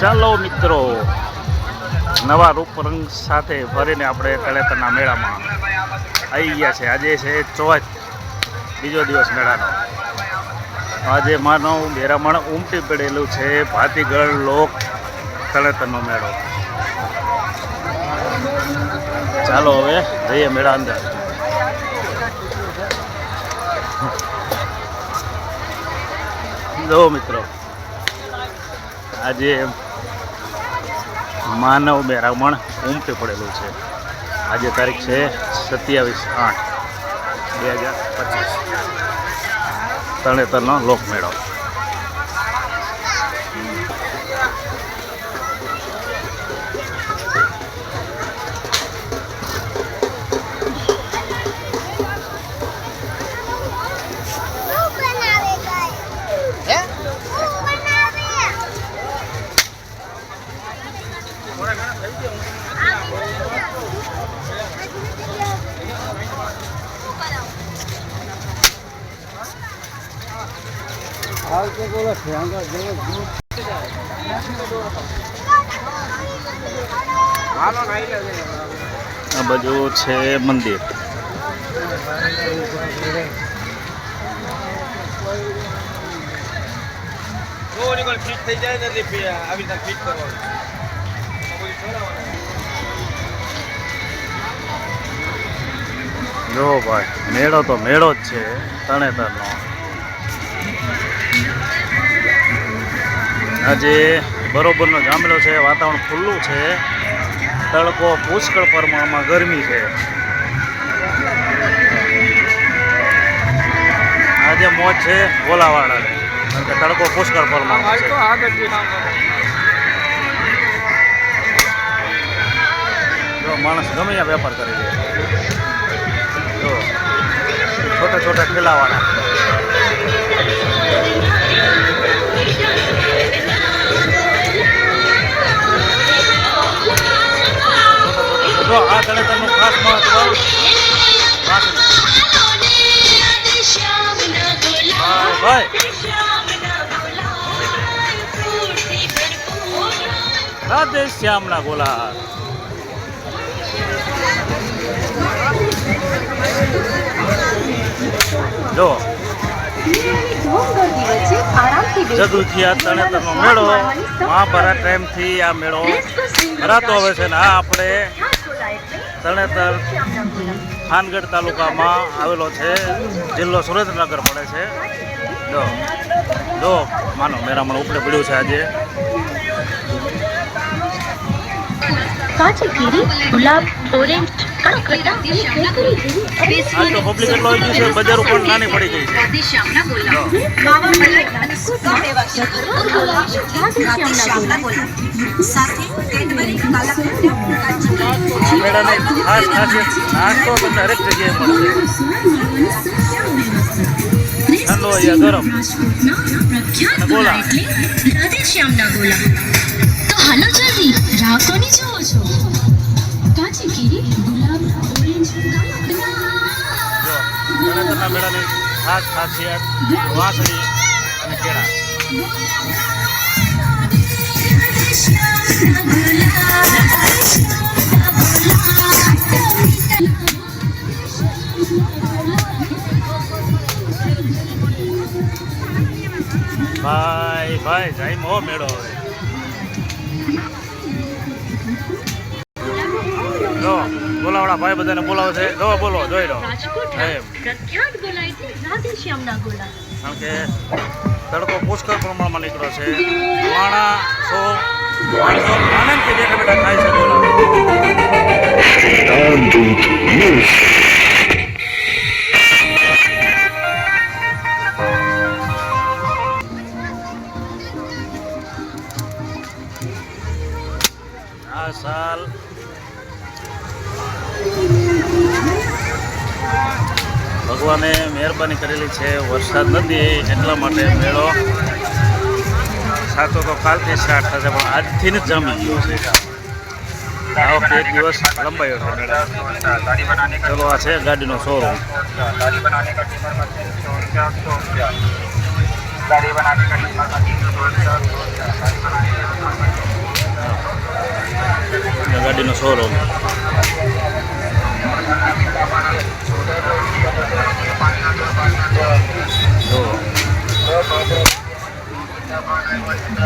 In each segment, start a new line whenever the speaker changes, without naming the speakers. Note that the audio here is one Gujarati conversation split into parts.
ચાલો મિત્રો, નવા રૂપ રંગ સાથે ફરીને આપણે કળેતરના મેળામાં આવી ગયા છે. આજે છે ચોથ, બીજો દિવસ મેળાનો. આજે માનવ બેરામણ ઉમટી પડેલું છે ભાતીગઢ લોક કળેતરનો મેળો. ચાલો હવે જઈએ મેળા અંદર. જો મિત્રો, આજે માનવ બેરામણ ઉમટી પડેલું છે. આજે તારીખ છે સત્યાવીસ આઠ, બે હજાર પચીસ. તળેતરનો લોકમેળો. આ બાજુ છે મંદિર.
જો
ભાઈ મેળો તો મેળો જ છે તણેતરનો આજે બરોબરનો જામેલો છે, વાતાવરણ ખુલ્લું છે. તડકો પુષ્કળ પ્રમાણમાં ગરમી છે. આજે મોજ છે ગોલાવાળા તડકો પુષ્કળ પ્રમાણમાં છે. જો માણસ ગમે વેપાર કરી દે જો છોટા છોટા ઠેલાવાળા રાધે શ્યામના ગોલા જો. જગુખિયા તણેતરનો મેળો, મહાભારત ટાઈમથી આ મેળો ભરાતો આવે છે ને આ આપણે તણેતર ખાનગઢ તાલુકામાં આવેલો છે, જિલ્લો સુરેન્દ્રનગર પડે છે. જો. જો, માનો, મેરામણ ઉપડે પડ્યું છે આજે.
કાચી કેરી ગુલાબ ઓરેન્જ કડકડા અને કેસરી જેવી
આ તો પબ્લિક એટલો આવી ગયું છે બજાર ઉપર નાની પડી ગઈ છે જો આ મેળાની ખાસ ખાસિયત નાસ્તો તમને હરેક જગ્યાએ મળશે ઠંડો યા ગરમ અને ગોલા
રાધેશ્યામના ગોલા તો હાલો જલ્દી રાહ જુઓ છો કાચી કેરી ગુલાબ ઓરેન્જ
જો તળેતરના મેળાની ખાસ ખાસિયત ભાઈ ભાઈ, જાય મો મેળો હવે. બોલાવડા ભાઈ બધાને બોલાવે છે. જો બોલો જોઈ લો.
પ્રખ્યાત રાધેશ્યામના ગોલા
કારણ કે તડકો પુષ્કળ પ્રમાણમાં નીકળ્યો છે. માણસો માણસો આનંદથી બેઠા બેઠા ખાય છે આ સાલ ભગવાને મહેરબાની કરેલી છે. વરસાદ નથી એટલા માટે મેળો સાચો તો કાલથી સ્ટાર્ટ થશે, પણ આજથી જ જામી ગયો છે. આ દિવસ લંબાયો ચલો, આ છે ગાડીનો શોરૂમ
ગાડી
ગાડીનો શોરૂમ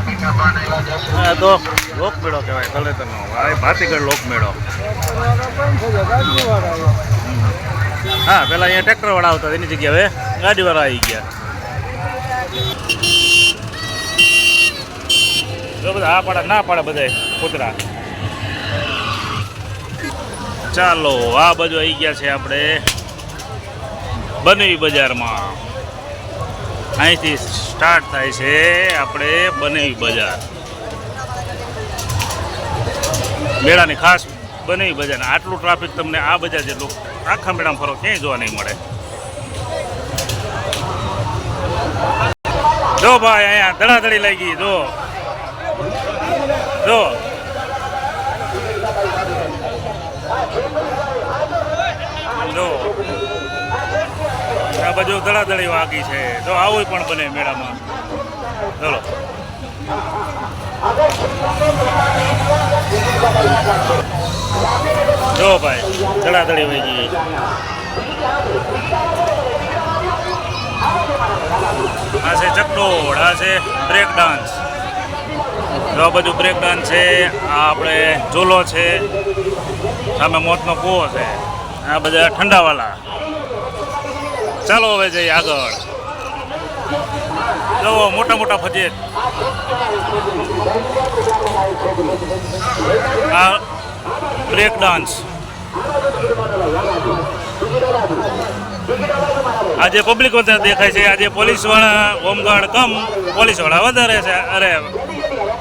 હા, તો લોકમેળો કહેવાય તલેતરનો આ ભાતીગઢ લોકમેળો હા, પેલા અહીંયા ટ્રેક્ટરવાળા આવતા એની જગ્યાએ હવે ગાડીવાળા આવી ગયા. જો બધા આ પાડે, ના પડે બધા કૂતરા. ચાલો, આ બાજુ આવી ગયા છે આપણે બનેવી બજારમાં. અહીંથી સ્ટાર્ટ થાય છે આપણે બનેવી બજાર. મેળાની ખાસ બનેવી બજાર. આટલું ટ્રાફિક તમને આ બજાર જેટલું આખા મેળામાં ફરો ક્યાંય જોવા નહીં મળે. જો ભાઈ, અહીંયા ધડાધડી લાગી, જો. જો. બાજુ ધડાધડી વાગી છે. તો આવું પણ બને મેળામાં. ચલો જો ભાઈ, ધડાધડી વાગી આ છે ચકડોળ, આ છે બ્રેક ડાન્સ આ બધું બ્રેક ડાન્સ છે, આ આપણે ઝૂલો છે, સામે મોતનો કૂવો છે. આ બધા ઠંડાવાલા. ચાલો હવે જઈએ આગળ. જો મોટા મોટા ફજે આ બ્રેક ડાન્સ. આજે પબ્લિક વધારે દેખાય છે. આજે પોલીસવાળા હોમગાર્ડ કમ પોલીસવાળા વધારે છે. અરે,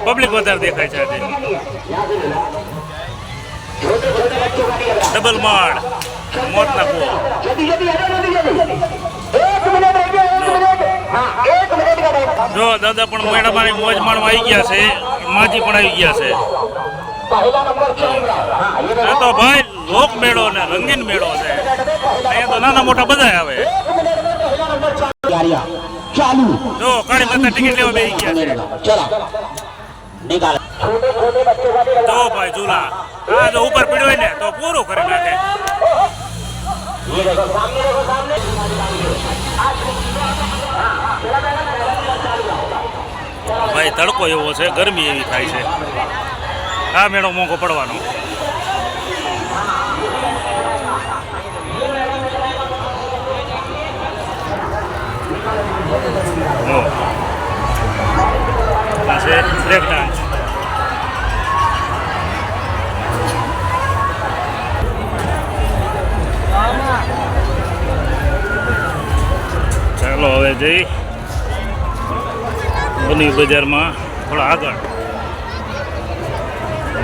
પબ્લિક વધારે દેખાય છે આજે. ડબલ માળ, મોતના કૂવો. જો દાદા પણ મેળામાં મોજ માણવા આવી ગયા છે. માજી પણ આવી ગયા છે. આ તો ભાઈ લોક મેળો ને રંગીન મેળો છે. અહીંયા તો નાના મોટા બધા આવે.
ચાલુ.
જો કાળી માતા ટિકિટ લેવા બેસી ગયા છે.
નિકાલ.
જો ભાઈ ઝૂલા. આ જો ઉપર પીડ્યો હોય ને તો પૂરું કરી નાખે. ભાઈ તડકો એવો છે ગરમી એવી થાય છે. આ મેળો મોંઘો પડવાનો. છે ચાલો હવે જઈ બની બજારમાં થોડા આગળ.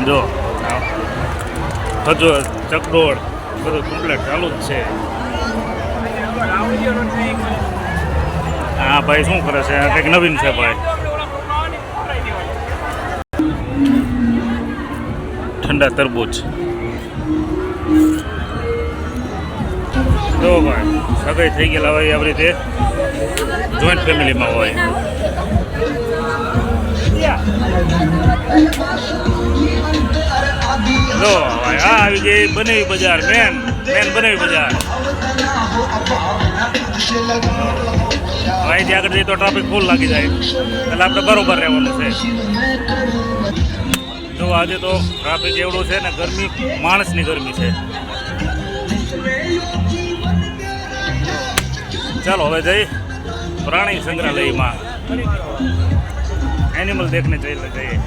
જો ખજો ચકડોળ બધું કમ્પ્લેટ ચાલુ જ છે. હા, ભાઈ શું કરે છે? કંઈક નવીન છે ભાઈ. ઠંડા તરબૂચ. જો ભાઈ, સગાઈ થઈ ગયેલા હોય આવી રીતે. જોઈન્ટ ફેમિલીમાં હોય જો આ આવી ગઈ બનેવી બજાર મેન મેન બનેવી બજાર અહીંથી આગળ જઈએ તો ટ્રાફિક ફૂલ લાગી જાય એટલે આપણે બરોબર રહેવાનું છે જો આજે તો ટ્રાફિક એવડું છે ને ગરમી, માણસની ગરમી છે. ચાલો, હવે જઈ. પ્રાણી સંગ્રહાલયમાં એનિમલ દેખને જઈ જઈએ.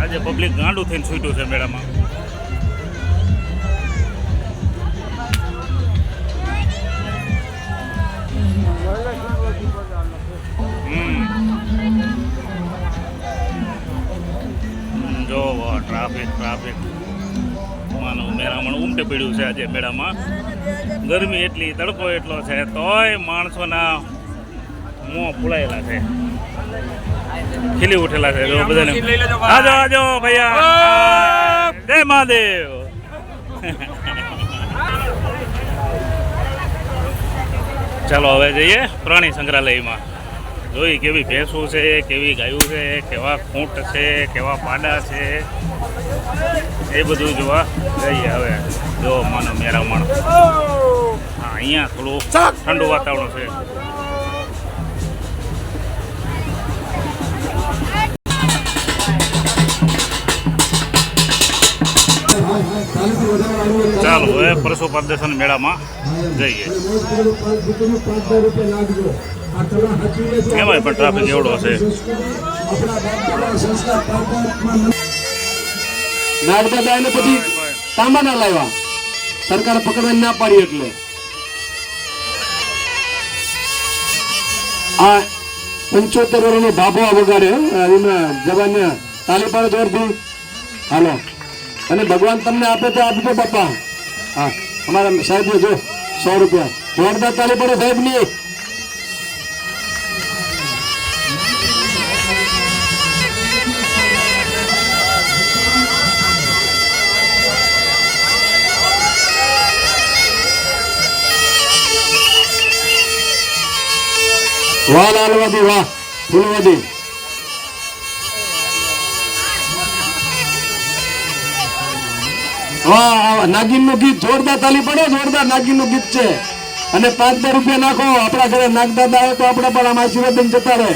આજે પબ્લિક ગાંડું થઈને છૂટ્યું છે મેળામાં. જો ટ્રાફિક ટ્રાફિક માનું મેળામણ ઉમટે પડ્યું છે આજે મેળામાં. ગરમી એટલી તડકો એટલો છે તોય માણસોના મોં ફૂલાયેલા છે. ખીલી ઉઠેલા છે જો બધાને. આજો આજો ભૈયા. જય મહાદેવ. ચાલો હવે જઈએ પ્રાણી સંગ્રહાલયમાં. જોઈ કેવી ભેંસું છે, કેવી ગાયું છે, કેવા ખૂંટ છે, કેવા પાડા છે. એ બધું જોવા જઈએ હવે. જો માનો મેરામણ. હા, અહીંયા થોડું ઠંડુ વાતાવરણ છે. ચાલો હવે પરશુ દર્શન મેળામાં જઈએ. એમાંય પણ ટ્રાફિક એવડો છે.
નાગદાદા એને ના પાડી એટલે. આ પંચોતેર વર્ષનો ભાભો વગાડે. એમાં જવાને તાલી પાડે જોરથી હાલો. અને ભગવાન તમને આપે તો આપજો, બાપા. હા, અમારા સાહેબ જો સો રૂપિયા. જોરદાર તાલી પડે સાહેબ લાલવાદી વાહ, ફૂલવાદી. નાગિનનું ગીત જોરદાર તાલી પડે, જોરદાર નાગિનનું ગીત છે. અને પાંચ બે રૂપિયા નાખો, આપણા ઘરે નાગદાદા આવે તો આપણે પણ આમ આશીર્વાદ જતા રહે.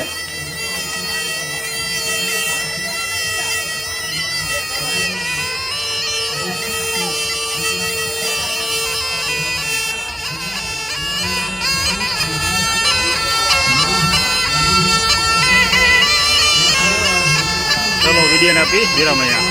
ચલો વિડીયોને આપી વિરામ અહીંયા